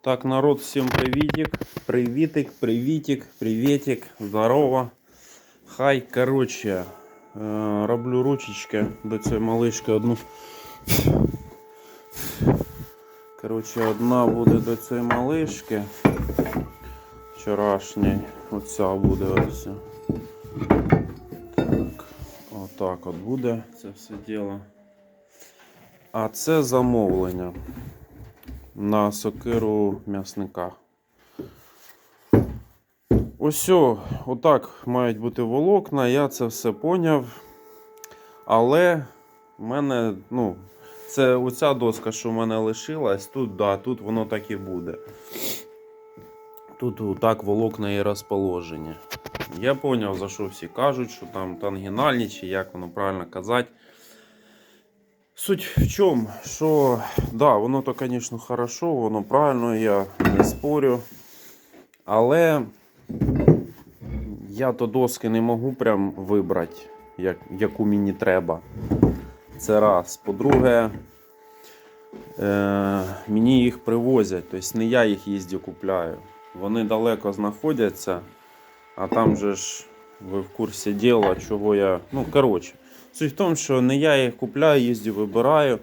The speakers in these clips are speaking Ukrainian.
Так, народ, всім привітик. Привітик, привітик, привітик, здорово. Хай, коротше, е, роблю ручечки до цієї малишки одну. Коротше, одна буде до цієї малишки. Вчорашньої. Оця буде ось. Так, отак от буде це все діло. А це замовлення на сокиру м'ясника. Ось, отак мають бути волокна, я це все поняв. Але в мене, ну, це оця доска, що в мене лишилась, тут, да, тут воно так і буде. Тут так волокна і розположені. Я поняв, за що всі кажуть, що там тангенальні, чи як воно правильно казати. Суть в чому, що да, воно то, звісно, хорошо, воно правильно, я не спорю. Але я то доски не можу прям вибрати, як, яку мені треба. Це раз. По-друге, е, мені їх привозять, тобто не я їх їздю купляю. Вони далеко знаходяться, а там же ж ви в курсі діла, чого я. Ну, коротше. Суть в тому, що не я їх купляю, їздю, вибираю,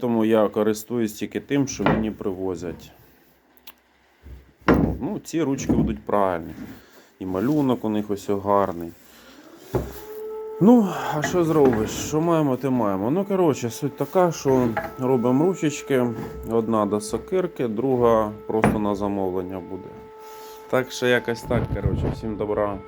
тому я користуюсь тільки тим, що мені привозять. Ну, ці ручки будуть правильні. І малюнок у них ось гарний. Ну, а що зробиш? Що маємо, те маємо. Ну, коротше, суть така, що робимо ручечки. Одна до сокирки, друга просто на замовлення буде. Так що якось так, коротше, всім добра.